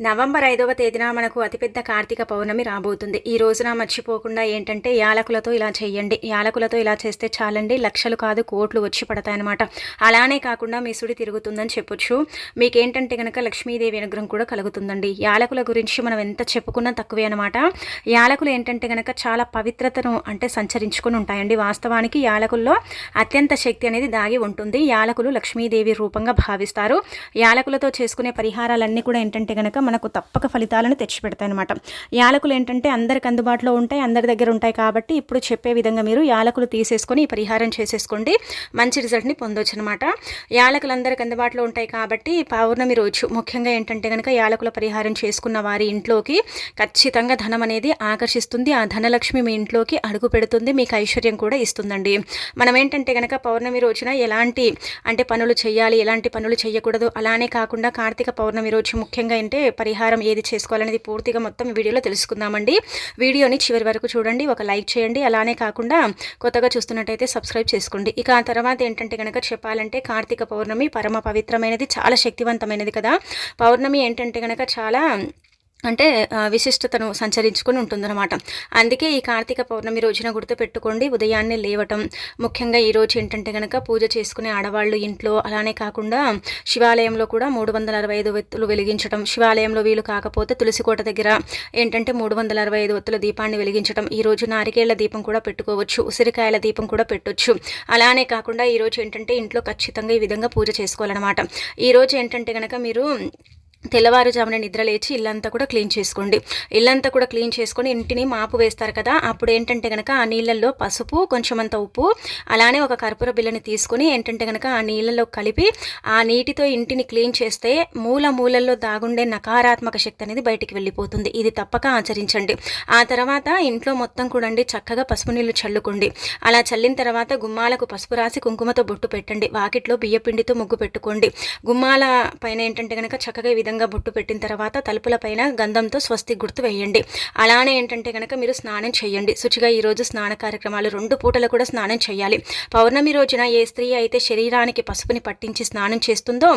November ఐదవ తేదీన మనకు అతిపెద్ద కార్తీక పౌర్ణమి రాబోతుంది. ఈ రోజున మర్చిపోకుండా ఏంటంటే యాలకులతో ఇలా చేయండి. యాలకులతో ఇలా చేస్తే చాలండి. లక్షలు కాదు కోట్లు వచ్చి పడతాయన్నమాట. అలానే కాకుండా మీ సుడి తిరుగుతుందని చెప్పొచ్చు. మీకేంటంటే కనుక లక్ష్మీదేవి అనుగ్రహం కూడా కలుగుతుందండి. యాలకుల గురించి మనం ఎంత చెప్పుకున్నా తక్కువే అనమాట యాలకులు ఏంటంటే కనుక చాలా పవిత్రతను అంటే సంచరించుకొని ఉంటాయండి. వాస్తవానికి యాలకుల్లో అత్యంత శక్తి అనేది దాగి ఉంటుంది. యాలకులు లక్ష్మీదేవి రూపంగా భావిస్తారు. యాలకులతో చేసుకునే పరిహారాలన్నీ కూడా ఏంటంటే కనుక మనకు తప్పక ఫలితాలను తెచ్చిపెడతాయి అనమాట యాలకులు ఏంటంటే అందరికి అందుబాటులో ఉంటాయి అందరి దగ్గర ఉంటాయి కాబట్టి ఇప్పుడు చెప్పే విధంగా మీరు యాలకులు తీసేసుకొని ఈ పరిహారం చేసేసుకోండి. మంచి రిజల్ట్ని పొందొచ్చు అనమాట యాలకులు అందరికి అందుబాటులో ఉంటాయి కాబట్టి పౌర్ణమి రోజు ముఖ్యంగా ఏంటంటే కనుక యాలకుల పరిహారం చేసుకున్న వారి ఇంట్లోకి ఖచ్చితంగా ధనం అనేది ఆకర్షిస్తుంది. ఆ ధనలక్ష్మి మీ ఇంట్లోకి అడుగు పెడుతుంది మీకు ఐశ్వర్యం కూడా ఇస్తుందండి. మనం ఏంటంటే కనుక పౌర్ణమి రోజున ఎలాంటి అంటే పనులు చేయాలి ఎలాంటి పనులు చేయకూడదు అలానే కాకుండా కార్తీక పౌర్ణమి రోజు ముఖ్యంగా అంటే పరిహారం ఏది చేసుకోవాలనేది పూర్తిగా మొత్తం వీడియోలో తెలుసుకుందామండి. వీడియోని చివరి వరకు చూడండి ఒక లైక్ చేయండి. అలానే కాకుండా కొత్తగా చూస్తున్నట్టయితే సబ్స్క్రైబ్ చేసుకోండి. ఇక ఆ తర్వాత ఏంటంటే కనుక చెప్పాలంటే కార్తీక పౌర్ణమి పరమ పవిత్రమైనది చాలా శక్తివంతమైనది కదా. పౌర్ణమి ఏంటంటే కనుక చాలా అంటే విశిష్టతను సంచరించుకొని ఉంటుందన్నమాట. అందుకే ఈ కార్తీక పౌర్ణమి రోజున గుర్తుపెట్టుకోండి ఉదయాన్నే లేవటం. ముఖ్యంగా ఈరోజు ఏంటంటే కనుక పూజ చేసుకునే ఆడవాళ్ళు ఇంట్లో అలానే కాకుండా శివాలయంలో కూడా మూడు వందల అరవై ఐదు వత్తులు వెలిగించడం శివాలయంలో వీలు కాకపోతే తులసికోట దగ్గర ఏంటంటే మూడు వందల అరవై ఐదు ఒత్తుల దీపాన్ని వెలిగించడం ఈరోజు నారికేళ్ళ దీపం కూడా పెట్టుకోవచ్చు ఉసిరికాయల దీపం కూడా పెట్టొచ్చు. అలానే కాకుండా ఈరోజు ఏంటంటే ఇంట్లో ఖచ్చితంగా ఈ విధంగా పూజ చేసుకోవాలన్నమాట. ఈరోజు ఏంటంటే కనుక మీరు తెల్లవారుజామున నిద్ర లేచి ఇల్లంతా కూడా క్లీన్ చేసుకోండి. ఇల్లంతా కూడా క్లీన్ చేసుకొని ఇంటిని మాపు వేస్తారు కదా అప్పుడు ఏంటంటే కనుక ఆ నీళ్ళల్లో పసుపు కొంచెమంత ఉప్పు అలానే ఒక కర్పూర బిల్లని తీసుకొని ఏంటంటే కనుక ఆ నీళ్ళలో కలిపి ఆ నీటితో ఇంటిని క్లీన్ చేస్తే మూల మూలల్లో దాగుండే నకారాత్మక శక్తి అనేది బయటికి వెళ్ళిపోతుంది. ఇది తప్పక ఆచరించండి. ఆ తర్వాత ఇంట్లో మొత్తం కూడండి చక్కగా పసుపు నీళ్ళు చల్లుకోండి. అలా చల్లిన తర్వాత గుమ్మాలకు పసుపు రాసి కుంకుమతో బొట్టు పెట్టండి. వాకిట్లో బియ్యపిండితో ముగ్గు పెట్టుకోండి. గుమ్మాల పైన ఏంటంటే కనుక చక్కగా ఈ విధంగా బొట్టు పెట్టిన తర్వాత తలుపులపైన గంధంతో స్వస్తి గుర్తు వేయండి. అలానే ఏంటంటే కనుక మీరు స్నానం చేయండి. శుచిగా ఈరోజు స్నాన కార్యక్రమాలు రెండు పూటలు కూడా స్నానం చేయాలి. పౌర్ణమి రోజున ఏ స్త్రీ అయితే శరీరానికి పసుపుని పట్టించి స్నానం చేస్తుందో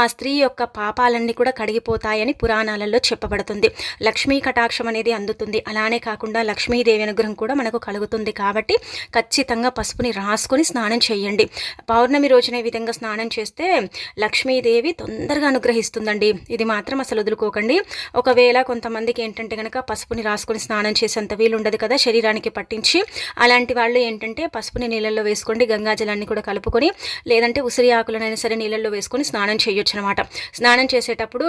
ఆ స్త్రీ యొక్క పాపాలన్నీ కూడా కడిగిపోతాయని పురాణాలలో చెప్పబడుతుంది. లక్ష్మీ కటాక్షం అనేది అందుతుంది. అలానే కాకుండా లక్ష్మీదేవి అనుగ్రహం కూడా మనకు కలుగుతుంది కాబట్టి ఖచ్చితంగా పసుపుని రాసుకొని స్నానం చేయండి. పౌర్ణమి రోజున ఈ విధంగా స్నానం చేస్తే లక్ష్మీదేవి తొందరగా అనుగ్రహిస్తుందండి. ఇది మాత్రం అసలు వదులుకోకండి. ఒకవేళ కొంతమందికి ఏంటంటే కనుక పసుపుని రాసుకొని స్నానం చేసేంత వీలుండదు కదా శరీరానికి పట్టించి. అలాంటి వాళ్ళు ఏంటంటే పసుపుని నీళ్ళల్లో వేసుకోండి గంగాజలాన్ని కూడా కలుపుకొని లేదంటే ఉసిరి ఆకులనైనా సరే నీళ్ళల్లో వేసుకొని స్నానం చేయొచ్చు అనమాట స్నానం చేసేటప్పుడు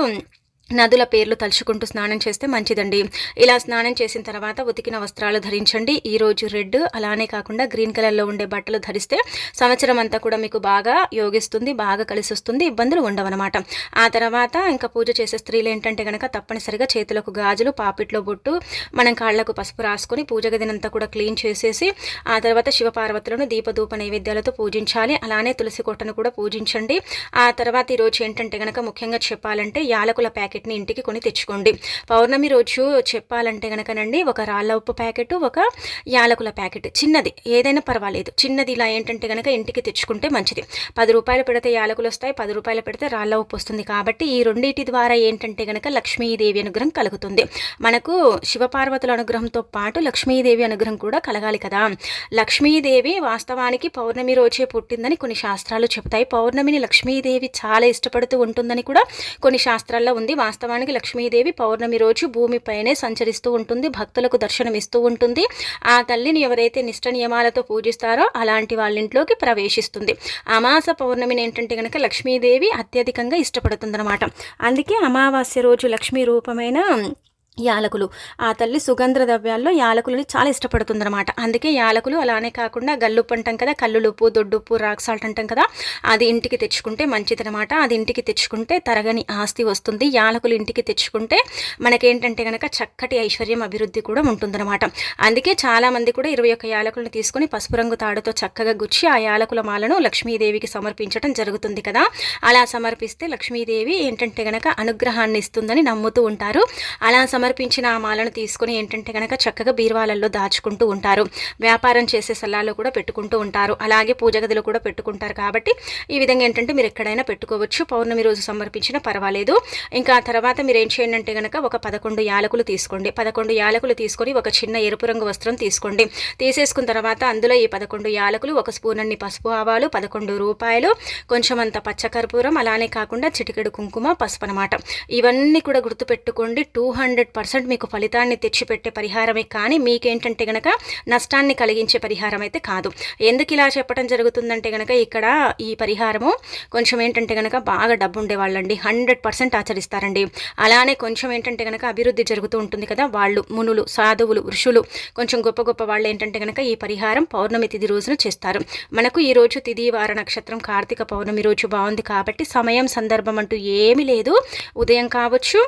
నదుల పేర్లు తలుచుకుంటూ స్నానం చేస్తే మంచిదండి. ఇలా స్నానం చేసిన తర్వాత ఉతికిన వస్త్రాలు ధరించండి. ఈరోజు రెడ్ అలానే కాకుండా గ్రీన్ కలర్లో ఉండే బట్టలు ధరిస్తే సంవత్సరం అంతా కూడా మీకు బాగా యోగిస్తుంది బాగా కలిసి వస్తుంది ఇబ్బందులు ఉండవన్నమాట. ఆ తర్వాత ఇంకా పూజ చేసే స్త్రీలు ఏంటంటే కనుక తప్పనిసరిగా చేతులకు గాజులు పాపిట్లో బొట్టు మనం కాళ్ళకు పసుపు రాసుకొని పూజ గదినంతా కూడా క్లీన్ చేసేసి ఆ తర్వాత శివపార్వతులను దీపధూప నైవేద్యాలతో పూజించాలి. అలానే తులసి కొట్టను కూడా పూజించండి. ఆ తర్వాత ఈరోజు ఏంటంటే కనుక ముఖ్యంగా చెప్పాలంటే యాలకుల ప్యాకెట్ ప్యాకెట్ని ఇంటికి కొని తెచ్చుకోండి. పౌర్ణమి రోజు చెప్పాలంటే కనుకనండి ఒక రాళ్ళ ఉప్పు ప్యాకెట్ ఒక యాలకుల ప్యాకెట్. చిన్నది ఏదైనా పర్వాలేదు. చిన్నది ఇలా ఏంటంటే కనుక ఇంటికి తెచ్చుకుంటే మంచిది. పది రూపాయలు పెడితే యాలకులు వస్తాయి పది రూపాయలు పెడితే రాళ్ళ ఉప్పు వస్తుంది కాబట్టి ఈ రెండింటి ద్వారా ఏంటంటే కనుక లక్ష్మీదేవి అనుగ్రహం కలుగుతుంది. మనకు శివపార్వతుల అనుగ్రహంతో పాటు లక్ష్మీదేవి అనుగ్రహం కూడా కలగాలి కదా. లక్ష్మీదేవి వాస్తవానికి పౌర్ణమి రోజే పుట్టిందని కొన్ని శాస్త్రాలు చెబుతాయి. పౌర్ణమిని లక్ష్మీదేవి చాలా ఇష్టపడుతూ ఉంటుందని కూడా కొన్ని శాస్త్రాల్లో ఉంది. వాస్తవానికి లక్ష్మీదేవి పౌర్ణమి రోజు భూమిపైనే సంచరిస్తూ ఉంటుంది భక్తులకు దర్శనం ఇస్తూ ఉంటుంది. ఆ తల్లిని ఎవరైతే నిష్ట నియమాలతో పూజిస్తారో అలాంటి వాళ్ళ ఇంట్లోకి ప్రవేశిస్తుంది. అమాస పౌర్ణమిని ఏంటంటే కనుక లక్ష్మీదేవి అత్యధికంగా ఇష్టపడుతుందన్నమాట. అందుకే అమావాస్య రోజు లక్ష్మీ రూపమైన యాలకులు. ఆ తల్లి సుగంధ ద్రవ్యాల్లో యాలకులని చాలా ఇష్టపడుతుందన్నమాట. అందుకే యాలకులు అలానే కాకుండా గల్లుప్పు అంటాం కదా కల్లులుప్పు దొడ్డుప్పు రాక్ సాల్ట్ అంటాం కదా అది ఇంటికి తెచ్చుకుంటే మంచిదనమాట అది ఇంటికి తెచ్చుకుంటే తరగని ఆస్తి వస్తుంది. యాలకులు ఇంటికి తెచ్చుకుంటే మనకేంటంటే కనుక చక్కటి ఐశ్వర్యం అభివృద్ధి కూడా ఉంటుందన్నమాట. అందుకే చాలామంది కూడా ఇరవై ఒక్క యాలకులను తీసుకొని పసుపు రంగు తాడుతో చక్కగా గుచ్చి ఆ యాలకుల మాలను లక్ష్మీదేవికి సమర్పించడం జరుగుతుంది కదా. అలా సమర్పిస్తే లక్ష్మీదేవి ఏంటంటే కనుక అనుగ్రహాన్ని ఇస్తుందని నమ్ముతూ ఉంటారు. అలా సమర్ సమర్పించిన ఆ మాలను తీసుకుని ఏంటంటే కనుక చక్కగా బీరువాలల్లో దాచుకుంటూ ఉంటారు. వ్యాపారం చేసే సల్లాల్లో కూడా పెట్టుకుంటూ ఉంటారు. అలాగే పూజ గదిలో కూడా పెట్టుకుంటారు కాబట్టి ఈ విధంగా ఏంటంటే మీరు ఎక్కడైనా పెట్టుకోవచ్చు. పౌర్ణమి రోజు సమర్పించినా పర్వాలేదు. ఇంకా ఆ తర్వాత మీరు ఏం చేయండి అంటే కనుక ఒక పదకొండు యాలకులు తీసుకోండి. పదకొండు యాలకులు తీసుకొని ఒక చిన్న ఎరుపు రంగు వస్త్రం తీసుకోండి. తీసేసుకున్న తర్వాత అందులో ఈ పదకొండు యాలకులు ఒక స్పూన్ అన్ని పసుపు ఆవాలు పదకొండు రూపాయలు కొంచెం అంత పచ్చకర్పూరం అలానే కాకుండా చిటికెడు కుంకుమ పసుపు అనమాట ఇవన్నీ కూడా గుర్తుపెట్టుకోండి. టూ హండ్రెడ్ పర్సెంట్ మీకు ఫలితాన్ని తెచ్చిపెట్టే పరిహారమే కానీ మీకేంటంటే గనక నష్టాన్ని కలిగించే పరిహారం అయితే కాదు. ఎందుకు ఇలా చెప్పడం జరుగుతుందంటే గనక ఇక్కడ ఈ పరిహారము కొంచెం ఏంటంటే గనక బాగా డబ్బు ఉండేవాళ్ళండి హండ్రెడ్ పర్సెంట్ ఆచరిస్తారండి. అలానే కొంచెం ఏంటంటే గనక అభివృద్ధి జరుగుతూ ఉంటుంది కదా వాళ్ళు మునులు సాధువులు ఋషులు కొంచెం గొప్ప గొప్ప వాళ్ళు ఏంటంటే గనక ఈ పరిహారం పౌర్ణమి తిథి రోజున చేస్తారు. మనకు ఈ రోజు తిథి వార నక్షత్రం కార్తీక పౌర్ణమి రోజు బాగుంది కాబట్టి సమయం సందర్భం అంటూ ఏమీ లేదు. ఉదయం కావచ్చు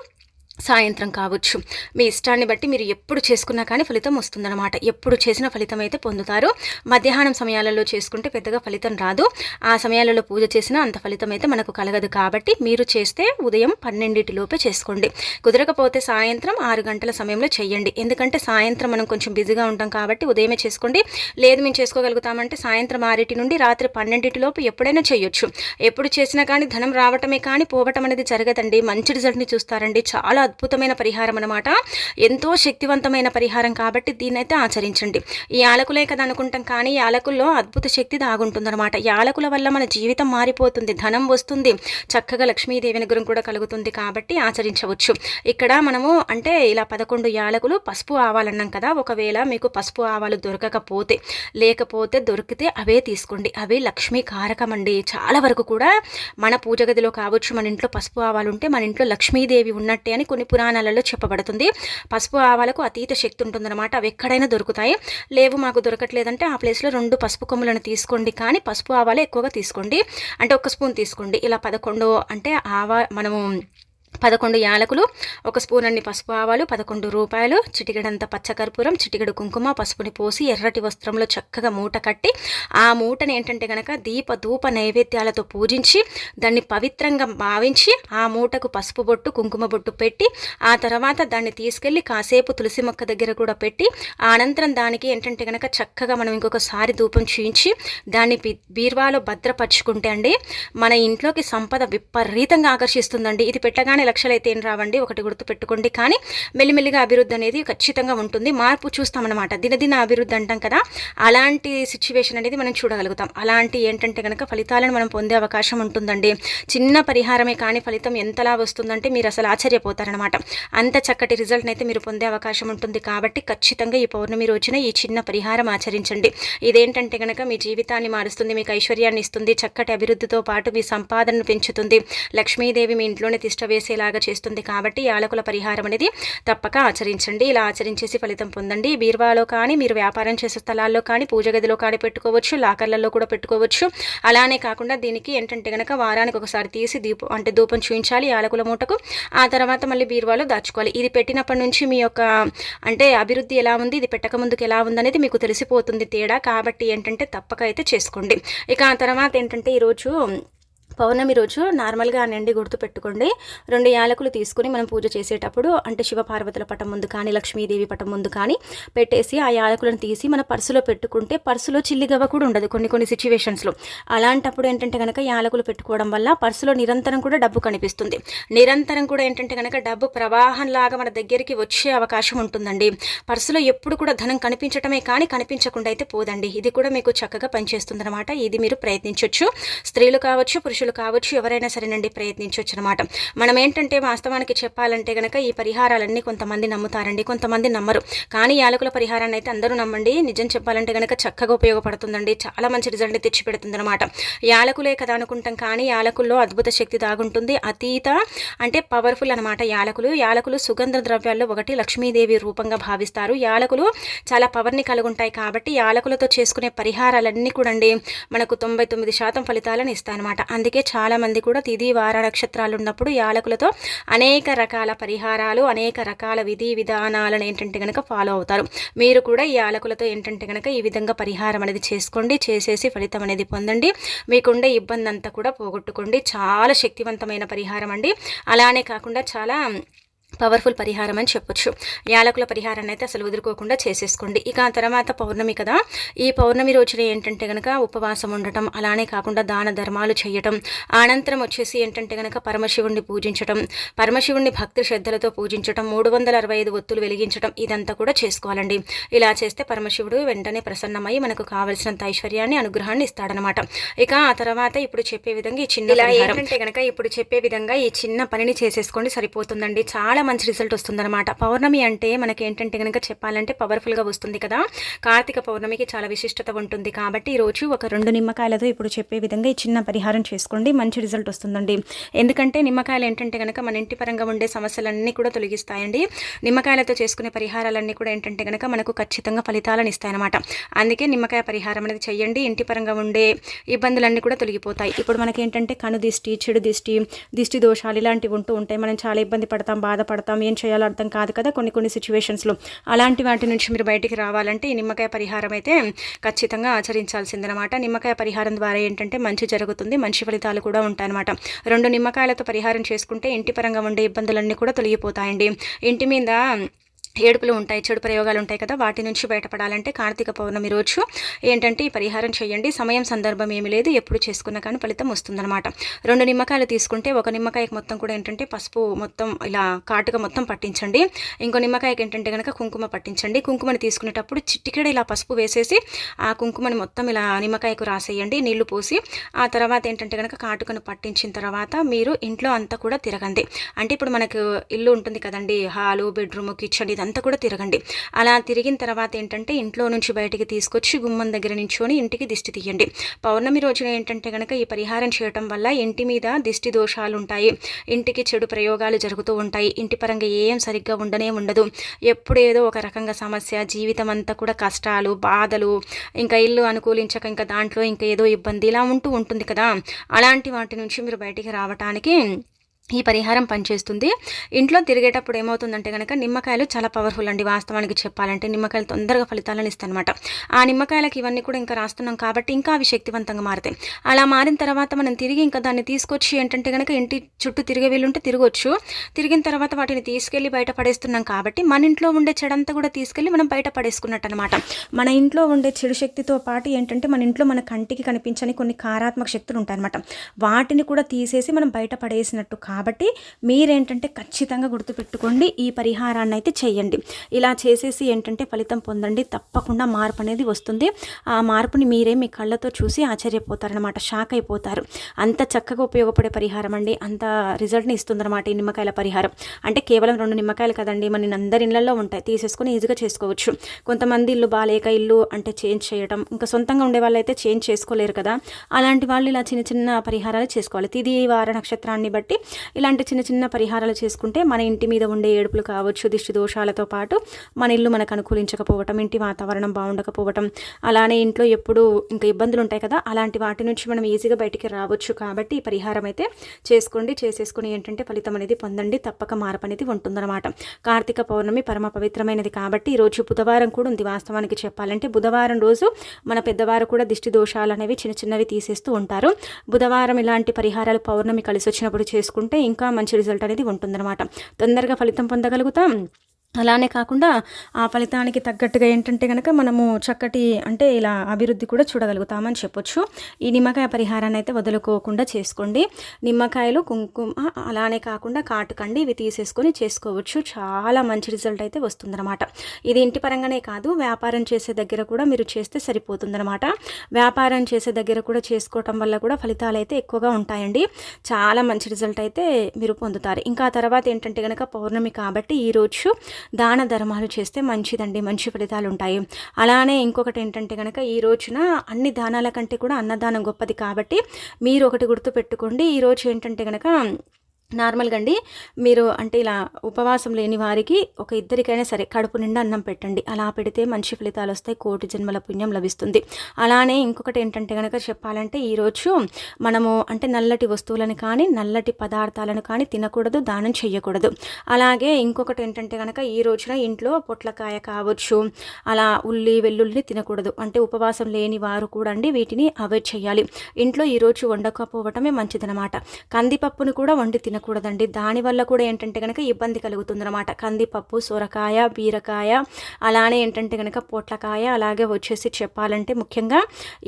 సాయంత్రం కావచ్చు. మీ ఇష్టాన్ని బట్టి మీరు ఎప్పుడు చేసుకున్నా కానీ ఫలితం వస్తుందన్నమాట. ఎప్పుడు చేసిన ఫలితం అయితే పొందుతారు. మధ్యాహ్నం సమయాలలో చేసుకుంటే పెద్దగా ఫలితం రాదు. ఆ సమయాలలో పూజ చేసినా అంత ఫలితం అయితే మనకు కలగదు కాబట్టి మీరు చేస్తే ఉదయం పన్నెండింటిలోపే చేసుకోండి. కుదరకపోతే సాయంత్రం ఆరు గంటల సమయంలో చేయండి. ఎందుకంటే సాయంత్రం మనం కొంచెం బిజీగా ఉంటాం కాబట్టి ఉదయమే చేసుకోండి. లేదు మేము చేసుకోగలుగుతామంటే సాయంత్రం ఆరింటి నుండి రాత్రి పన్నెండింటిలోపు ఎప్పుడైనా చేయొచ్చు. ఎప్పుడు చేసినా కానీ ధనం రావటమే కానీ పోవటం అనేది జరగదండి. మంచి రిజల్ట్ని చూస్తారండి. చాలా అద్భుతమైన పరిహారం అనమాట ఎంతో శక్తివంతమైన పరిహారం కాబట్టి దీన్నైతే ఆచరించండి. ఈ యాలకులే కదా అనుకుంటాం కానీ యాలకుల్లో అద్భుత శక్తి దాగుంటుందన్నమాట. యాలకుల వల్ల మన జీవితం మారిపోతుంది ధనం వస్తుంది చక్కగా లక్ష్మీదేవి అనుగ్రహం కూడా కలుగుతుంది కాబట్టి ఆచరించవచ్చు. ఇక్కడ మనము అంటే ఇలా పదకొండు యాలకులు పసుపు ఆవాలన్నాం కదా ఒకవేళ మీకు పసుపు ఆవాలు దొరకకపోతే లేకపోతే దొరికితే అవే తీసుకోండి. అవి లక్ష్మీ కారకం అండి. చాలా వరకు కూడా మన పూజ గదిలో కావచ్చు మన ఇంట్లో పసుపు ఆవాలు ఉంటే మన ఇంట్లో లక్ష్మీదేవి ఉన్నట్టే అని కొన్ని పురాణాలలో చెప్పబడుతుంది. పసుపు ఆవాలకు అతీత శక్తి ఉంటుందన్నమాట. అవి ఎక్కడైనా దొరుకుతాయి. లేవు మాకు దొరకట్లేదంటే ఆ ప్లేస్లో రెండు పసుపు కొమ్ములను తీసుకోండి. కానీ పసుపు ఆవాలు ఎక్కువగా తీసుకోండి. అంటే ఒక స్పూన్ తీసుకోండి. ఇలా పదకొండు అంటే ఆవా మనము పదకొండు యాలకులు ఒక స్పూన్ అన్ని పసుపు ఆవాలు పదకొండు రూపాయలు చిటికెడంత పచ్చకర్పూరం చిటికెడు కుంకుమ పసుపుని పోసి ఎర్రటి వస్త్రంలో చక్కగా మూట కట్టి ఆ మూటని ఏంటంటే కనుక దీప ధూప నైవేద్యాలతో పూజించి దాన్ని పవిత్రంగా భావించి ఆ మూటకు పసుపు బొట్టు కుంకుమ బొట్టు పెట్టి ఆ తర్వాత దాన్ని తీసుకెళ్ళి కాసేపు తులసి మొక్క దగ్గర కూడా పెట్టి అనంతరం దానికి ఏంటంటే కనుక చక్కగా మనం ఇంకొకసారి ధూపం చూయించి దాన్ని బీర్వాలో భద్రపరుచుకుంటే అండి మన ఇంట్లోకి సంపద విపరీతంగా ఆకర్షిస్తుందండి. ఇది పెట్టగానే లక్షలు లక్షలైతే ఏం రావండి ఒకటి గుర్తు పెట్టుకోండి. కానీ మెల్లిమెల్లిగా అభివృద్ధి అనేది ఖచ్చితంగా ఉంటుంది. మార్పు చూస్తామన్నమాట. దినదిన అభివృద్ధి అంటాం కదా అలాంటి సిచ్యువేషన్ అనేది మనం చూడగలుగుతాం. అలాంటి ఏంటంటే కనుక ఫలితాలను మనం పొందే అవకాశం ఉంటుందండి. చిన్న పరిహారమే కానీ ఫలితం ఎంతలా వస్తుందంటే మీరు అసలు ఆశ్చర్యపోతారనమాట అంత చక్కటి రిజల్ట్ని అయితే మీరు పొందే అవకాశం ఉంటుంది. కాబట్టి ఖచ్చితంగా ఈ పౌర్ణమి రోజున ఈ చిన్న పరిహారం ఆచరించండి. ఇదేంటంటే కనుక మీ జీవితాన్ని మారుస్తుంది మీకు ఐశ్వర్యాన్ని ఇస్తుంది చక్కటి అభివృద్ధితో పాటు మీ సంపాదనను పెంచుతుంది. లక్ష్మీదేవి మీ ఇంట్లోనే తిష్ట వేసేలాగా చేస్తుంది కాబట్టి యాలకుల పరిహారం అనేది తప్పక ఆచరించండి. ఇలా ఆచరించేసి ఫలితం పొందండి. బీర్వాలో కానీ మీరు వ్యాపారం చేసే స్థలాల్లో కానీ పూజ గదిలో కానీ పెట్టుకోవచ్చు లాకర్లలో కూడా పెట్టుకోవచ్చు. అలానే కాకుండా దీనికి ఏంటంటే కనుక వారానికి ఒకసారి తీసి దీపం అంటే ధూపం చూపించాలి యాలకుల మూటకు. ఆ తర్వాత మళ్ళీ బీరువాలో దాచుకోవాలి. ఇది పెట్టినప్పటి నుంచి మీ యొక్క అంటే అభివృద్ధి ఎలా ఉంది ఇది పెట్టక ముందుకు ఎలా ఉందనేది మీకు తెలిసిపోతుంది తేడా. కాబట్టి ఏంటంటే తప్పక అయితే చేసుకోండి. ఇక ఆ తర్వాత ఏంటంటే ఈరోజు పౌర్ణమి రోజు నార్మల్గా అనండి గుర్తుపెట్టుకోండి రెండు యాలకులు తీసుకుని మనం పూజ చేసేటప్పుడు అంటే శివపార్వతుల పటం ముందు కానీ లక్ష్మీదేవి పటం ముందు కానీ పెట్టేసి ఆ యాలకులను తీసి మన పర్సులో పెట్టుకుంటే పర్సులో చిల్లిగవ్వ కూడా ఉండదు కొన్ని కొన్ని సిచ్యువేషన్స్లో అలాంటప్పుడు ఏంటంటే కనుక యాలకులు పెట్టుకోవడం వల్ల పర్సులో నిరంతరం కూడా డబ్బు కనిపిస్తుంది. నిరంతరం కూడా ఏంటంటే కనుక డబ్బు ప్రవాహంలాగా మన దగ్గరికి వచ్చే అవకాశం ఉంటుందండి. పర్సులో ఎప్పుడు కూడా ధనం కనిపించటమే కానీ కనిపించకుండా అయితే పోదండి. ఇది కూడా మీకు చక్కగా పనిచేస్తుంది అనమాట ఇది మీరు ప్రయత్నించవచ్చు స్త్రీలు కావచ్చు పురుషులు పురుషులు కావచ్చు ఎవరైనా సరేనండి ప్రయత్నించవచ్చు అనమాట మనం ఏంటంటే వాస్తవానికి చెప్పాలంటే కనుక ఈ పరిహారాలన్నీ కొంతమంది నమ్ముతారండి కొంతమంది నమ్మరు. కానీ యాలకుల పరిహారాన్ని అయితే అందరూ నమ్మండి. నిజం చెప్పాలంటే కనుక చక్కగా ఉపయోగపడుతుందండి. చాలా మంచి రిజల్ట్ తెచ్చి పెడుతుంది అనమాట యాలకులే కదా అనుకుంటాం కానీ యాలకుల్లో అద్భుత శక్తి దాగుంటుంది. అతీత అంటే పవర్ఫుల్ అనమాట యాలకులు. యాలకులు సుగంధ ద్రవ్యాల్లో ఒకటి లక్ష్మీదేవి రూపంగా భావిస్తారు. యాలకులు చాలా పవర్ని కలిగి ఉంటాయి కాబట్టి యాలకులతో చేసుకునే పరిహారాలన్నీ కూడా మనకు తొంభై తొమ్మిది శాతం ఫలితాలను ఇస్తాయన్నమాట. అందుకే అందుకే చాలామంది కూడా తిది వార నక్షత్రాలు ఉన్నప్పుడు యాలకులతో అనేక రకాల పరిహారాలు అనేక రకాల విధి విధానాలను ఏంటంటే కనుక ఫాలో అవుతారు. మీరు కూడా ఈ యాలకులతో ఏంటంటే కనుక ఈ విధంగా పరిహారం అనేది చేసుకోండి చేసేసి ఫలితం అనేది పొందండి. మీకుండే ఇబ్బంది అంతా కూడా పోగొట్టుకోండి. చాలా శక్తివంతమైన పరిహారం అండి. అలానే కాకుండా చాలా పవర్ఫుల్ పరిహారం అని చెప్పొచ్చు. యాలకుల పరిహారాన్ని అయితే అసలు వదులుకోకుండా చేసేసుకోండి. ఇక ఆ తర్వాత పౌర్ణమి కదా. ఈ పౌర్ణమి రోజున ఏంటంటే కనుక ఉపవాసం ఉండటం అలానే కాకుండా దాన ధర్మాలు చేయటం అనంతరం వచ్చేసి ఏంటంటే కనుక పరమశివుణ్ణి పూజించటం పరమశివుణ్ణి భక్తి శ్రద్ధలతో పూజించటం మూడు వందల అరవై ఐదు ఒత్తులు వెలిగించడం ఇదంతా కూడా చేసుకోవాలండి. ఇలా చేస్తే పరమశివుడు వెంటనే ప్రసన్నమై మనకు కావలసినంత ఐశ్వర్యాన్ని అనుగ్రహాన్ని ఇస్తాడనమాట. ఇక ఆ తర్వాత ఇప్పుడు చెప్పే విధంగా ఈ చిన్న ఇలా ఏంటంటే కనుక ఇప్పుడు చెప్పే విధంగా ఈ చిన్న పనిని చేసేసుకోండి సరిపోతుందండి. చాలా చాలా మంచి రిజల్ట్ వస్తుందన్నమాట. పౌర్ణమి అంటే మనకి ఏంటంటే కనుక చెప్పాలంటే పవర్ఫుల్గా వస్తుంది కదా. కార్తీక పౌర్ణమికి చాలా విశిష్టత ఉంటుంది కాబట్టి ఈరోజు ఒక రెండు నిమ్మకాయలతో ఇప్పుడు చెప్పే విధంగా ఈ చిన్న పరిహారం చేసుకోండి. మంచి రిజల్ట్ వస్తుందండి. ఎందుకంటే నిమ్మకాయలు ఏంటంటే కనుక మన ఇంటి పరంగా ఉండే సమస్యలన్నీ కూడా తొలగిస్తాయండి. నిమ్మకాయలతో చేసుకునే పరిహారాలన్నీ కూడా ఏంటంటే కనుక మనకు ఖచ్చితంగా ఫలితాలను ఇస్తాయన్నమాట. అందుకే నిమ్మకాయ పరిహారం అనేది చేయండి ఇంటి పరంగా ఉండే ఇబ్బందులన్నీ కూడా తొలగిపోతాయి. ఇప్పుడు మనకి ఏంటంటే కను దిష్టి చెడు దిష్టి దిష్టి దోషాలు ఇలాంటివి ఉంటూ ఉంటాయి. మనం చాలా ఇబ్బంది పడతాం బాధపడతాం. పడతాం ఏం చేయాలో అర్థం కాదు కదా కొన్ని కొన్ని సిచ్యువేషన్స్లో అలాంటి వాటి నుంచి మీరు బయటికి రావాలంటే ఈ నిమ్మకాయ పరిహారం అయితే ఖచ్చితంగా ఆచరించాల్సిందనమాట నిమ్మకాయ పరిహారం ద్వారా ఏంటంటే మంచి జరుగుతుంది మంచి ఫలితాలు కూడా ఉంటాయన్నమాట. రెండు నిమ్మకాయలతో పరిహారం చేసుకుంటే ఇంటి పరంగా ఉండే ఇబ్బందులన్నీ కూడా తొలగిపోతాయండి. ఇంటి మీద ఏడుపులు ఉంటాయి చెడు ప్రయోగాలు ఉంటాయి కదా వాటి నుంచి బయటపడాలంటే కార్తీక పౌర్ణమి రోజు ఏంటంటే ఈ పరిహారం చేయండి. సమయం సందర్భం ఏమి లేదు ఎప్పుడు చేసుకున్నా కానీ ఫలితం వస్తుందన్నమాట. రెండు నిమ్మకాయలు తీసుకుంటే ఒక నిమ్మకాయకి మొత్తం కూడా ఏంటంటే పసుపు మొత్తం ఇలా కాటుగా మొత్తం పట్టించండి. ఇంకో నిమ్మకాయకి ఏంటంటే కనుక కుంకుమ పట్టించండి. కుంకుమని తీసుకునేటప్పుడు చిట్టికెడ ఇలా పసుపు వేసేసి ఆ కుంకుమని మొత్తం ఇలా నిమ్మకాయకు రాసేయండి నీళ్ళు పోసి. ఆ తర్వాత ఏంటంటే కనుక కాటుకను పట్టించిన తర్వాత మీరు ఇంట్లో అంతా కూడా తిరగండి. అంటే ఇప్పుడు మనకు ఇల్లు ఉంటుంది కదండి హాలు బెడ్రూమ్ కిచెన్ ఇదంతా కూడా తిరగండి. అలా తిరిగిన తర్వాత ఏంటంటే ఇంట్లో నుంచి బయటికి తీసుకొచ్చి గుమ్మం దగ్గర నించుని ఇంటికి దిష్టి తీయండి. పౌర్ణమి రోజున ఏంటంటే కనుక ఈ పరిహారం చేయటం వల్ల ఇంటి మీద దిష్టి దోషాలు ఉంటాయి. ఇంటికి చెడు ప్రయోగాలు జరుగుతూ ఉంటాయి. ఇంటి పరంగా ఏం సరిగ్గా ఉండనే ఉండదు. ఎప్పుడు ఏదో ఒక రకంగా సమస్య జీవితం అంతా కూడా కష్టాలు బాధలు ఇంకా ఇల్లు అనుకూలించక ఇంకా దాంట్లో ఇంకా ఏదో ఇబ్బంది ఇలా ఉంటూ ఉంటుంది కదా. అలాంటి వాటి నుంచి మీరు బయటికి రావటానికి ఈ పరిహారం పనిచేస్తుంది. ఇంట్లో తిరిగేటప్పుడు ఏమవుతుందంటే కనుక నిమ్మకాయలు చాలా పవర్ఫుల్ అండి వాస్తవానికి చెప్పాలంటే. నిమ్మకాయలు తొందరగా ఫలితాలను ఇస్తాయన్నమాట. ఆ నిమ్మకాయలకు ఇవన్నీ కూడా ఇంకా రాస్తున్నాం కాబట్టి ఇంకా అవి శక్తివంతంగా మారుతాయి. అలా మారిన తర్వాత మనం తిరిగి ఇంకా దాన్ని తీసుకొచ్చి ఏంటంటే కనుక ఇంటి చుట్టూ తిరిగే వీలుంటే తిరగొచ్చు. తిరిగిన తర్వాత వాటిని తీసుకెళ్ళి బయట పడేస్తున్నాం కాబట్టి మన ఇంట్లో ఉండే చెడంతా కూడా తీసుకెళ్ళి మనం బయట పడేసుకున్నట్టు అనమాట మన ఇంట్లో ఉండే చెడు శక్తితో పాటు ఏంటంటే మన ఇంట్లో మన కంటికి కనిపించని కొన్ని కారాత్మక శక్తులు ఉంటాయన్నమాట. వాటిని కూడా తీసేసి మనం బయట పడేసినట్టు కాబట్టి కాబట్టి మీరేంటంటే ఖచ్చితంగా గుర్తుపెట్టుకోండి ఈ పరిహారాన్ని అయితే చేయండి. ఇలా చేసేసి ఏంటంటే ఫలితం పొందండి తప్పకుండా మార్పు అనేది వస్తుంది. ఆ మార్పుని మీరే మీ కళ్ళతో చూసి ఆశ్చర్యపోతారనమాట షాక్ అయిపోతారు అంత చక్కగా ఉపయోగపడే పరిహారం అండి అంత రిజల్ట్ని ఇస్తుందన్నమాట ఈ నిమ్మకాయల పరిహారం. అంటే కేవలం రెండు నిమ్మకాయలు కదండి మన అందరి ఇళ్ళలో ఉంటాయి తీసేసుకొని ఈజీగా చేసుకోవచ్చు. కొంతమంది ఇల్లు బాగాలేక ఇల్లు అంటే చేంజ్ చేయడం ఇంకా సొంతంగా ఉండే వాళ్ళు అయితే చేంజ్ చేసుకోలేరు కదా. అలాంటి వాళ్ళు ఇలా చిన్న చిన్న పరిహారాలు చేసుకోవాలి. తిది వార నక్షత్రాన్ని బట్టి ఇలాంటి చిన్న చిన్న పరిహారాలు చేసుకుంటే మన ఇంటి మీద ఉండే ఏడుపులు కావచ్చు దిష్టి దోషాలతో పాటు మన ఇల్లు మనకు అనుకూలించకపోవటం ఇంటి వాతావరణం బాగుండకపోవటం అలానే ఇంట్లో ఎప్పుడు ఇంకా ఇబ్బందులు ఉంటాయి కదా అలాంటి వాటి నుంచి మనం ఈజీగా బయటికి రావచ్చు. కాబట్టి ఈ పరిహారం అయితే చేసుకోండి. చేసేసుకుని ఏంటంటే ఫలితం అనేది పొందండి. తప్పక మార్పు అనేది ఉంటుందన్నమాట. కార్తీక పౌర్ణమి పరమ పవిత్రమైనది కాబట్టి ఈరోజు బుధవారం కూడా ఉంది వాస్తవానికి చెప్పాలంటే. బుధవారం రోజు మన పెద్దవారు కూడా దిష్టి దోషాలు అనేవి చిన్న చిన్నవి తీసేస్తూ ఉంటారు. బుధవారం ఇలాంటి పరిహారాలు పౌర్ణమి కలిసి వచ్చినప్పుడు చేసుకుంటే ఇంకా మంచి రిజల్ట్ అనేది ఉంటుందన్నమాట. తొందరగా ఫలితం పొందగలుగుతాం. అలానే కాకుండా ఆ ఫలితానికి తగ్గట్టుగా ఏంటంటే కనుక మనము చక్కటి అంటే ఇలా అభివృద్ధి కూడా చూడగలుగుతామని చెప్పొచ్చు. ఈ నిమ్మకాయ పరిహారాన్ని అయితే వదులుకోకుండా చేసుకోండి. నిమ్మకాయలు కుంకుమ అలానే కాకుండా కాటుకండి ఇవి తీసేసుకొని చేసుకోవచ్చు. చాలా మంచి రిజల్ట్ అయితే వస్తుందన్నమాట. ఇది ఇంటి పరంగానే కాదు వ్యాపారం చేసే దగ్గర కూడా మీరు చేస్తే సరిపోతుందన్నమాట. వ్యాపారం చేసే దగ్గర కూడా చేసుకోవటం వల్ల కూడా ఫలితాలు అయితే ఎక్కువగా ఉంటాయండి. చాలా మంచి రిజల్ట్ అయితే మీరు పొందుతారు. ఇంకా తర్వాత ఏంటంటే కనుక పౌర్ణమి కాబట్టి ఈరోజు దాన ధర్మాలు చేస్తే మంచిదండి మంచి ఫలితాలు ఉంటాయి అలానే ఇంకొకటి ఏంటంటే కనుక ఈ రోజున అన్ని దానాల కంటే కూడా అన్నదానం గొప్పది కాబట్టి మీరు ఒకటి గుర్తు పెట్టుకోండి ఈరోజు ఏంటంటే కనుక నార్మల్గా అండి మీరు అంటే ఇలా ఉపవాసం లేని వారికి ఒక ఇద్దరికైనా సరే కడుపు నిండా అన్నం పెట్టండి. అలా పెడితే మంచి ఫలితాలు వస్తాయి కోటి జన్మల పుణ్యం లభిస్తుంది. అలానే ఇంకొకటి ఏంటంటే కనుక చెప్పాలంటే ఈరోజు మనము అంటే నల్లటి వస్తువులను కానీ నల్లటి పదార్థాలను కానీ తినకూడదు దానం చేయకూడదు అలాగే ఇంకొకటి ఏంటంటే కనుక ఈ రోజున ఇంట్లో పొట్లకాయ కావచ్చు అలా ఉల్లి వెల్లుల్లి తినకూడదు. అంటే ఉపవాసం లేని వారు కూడా అండి వీటిని అవాయిడ్ చేయాలి. ఇంట్లో ఈరోజు వండకపోవటమే మంచిదనమాట కందిపప్పును కూడా వండి తిన తినకూడదండి. దానివల్ల కూడా ఏంటంటే కనుక ఇబ్బంది కలుగుతుంది అనమాట కందిపప్పు సొరకాయ బీరకాయ అలానే ఏంటంటే కనుక పొట్లకాయ అలాగే వచ్చేసి చెప్పాలంటే ముఖ్యంగా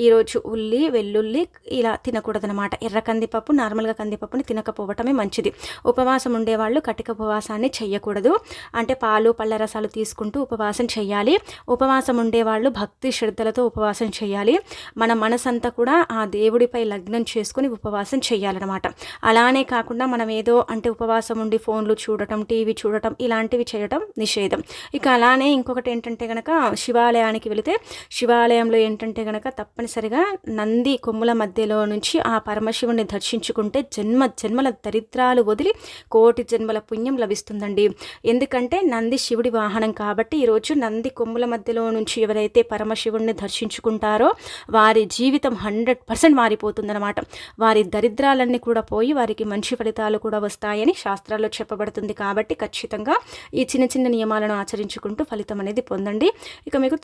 ఈరోజు ఉల్లి వెల్లుల్లి ఇలా తినకూడదనమాట ఎర్ర కందిపప్పు నార్మల్గా కందిపప్పుని తినకపోవటమే మంచిది. ఉపవాసం ఉండేవాళ్ళు కటిక ఉపవాసాన్ని చేయకూడదు అంటే పాలు పళ్ళ రసాలు తీసుకుంటూ ఉపవాసం చేయాలి ఉపవాసం ఉండేవాళ్ళు భక్తి శ్రద్ధలతో ఉపవాసం చేయాలి మన మనసంతా కూడా ఆ దేవుడిపై లగ్నం చేసుకుని ఉపవాసం చేయాలన్నమాట అలానే కాకుండా మనం ఏదో అంటే ఉపవాసం ఉండి ఫోన్లు చూడటం టీవీ చూడటం ఇలాంటివి చేయటం నిషేధం. ఇక అలానే ఇంకొకటి ఏంటంటే కనుక శివాలయానికి వెళితే శివాలయంలో ఏంటంటే కనుక తప్పనిసరిగా నంది కొమ్ముల మధ్యలో నుంచి ఆ పరమశివుని దర్శించుకుంటే జన్మ జన్మల దరిద్రాలు వదిలి కోటి జన్మల పుణ్యం లభిస్తుందండి. ఎందుకంటే నంది శివుడి వాహనం కాబట్టి ఈరోజు నంది కొమ్ముల మధ్యలో నుంచి ఎవరైతే పరమశివుణ్ణి దర్శించుకుంటారో వారి జీవితం హండ్రెడ్ పర్సెంట్ మారిపోతుందన్నమాట. వారి దరిద్రాలన్నీ కూడా పోయి వారికి మంచి ఫలితాలు కూడా వస్తాయని శాస్త్రాల్లో చెప్పబడుతుంది కాబట్టి ఖచ్చితంగా ఈ చిన్న చిన్న నియమాలను ఆచరించుకుంటూ ఫలితం అనేది పొందండి. ఇక మీకు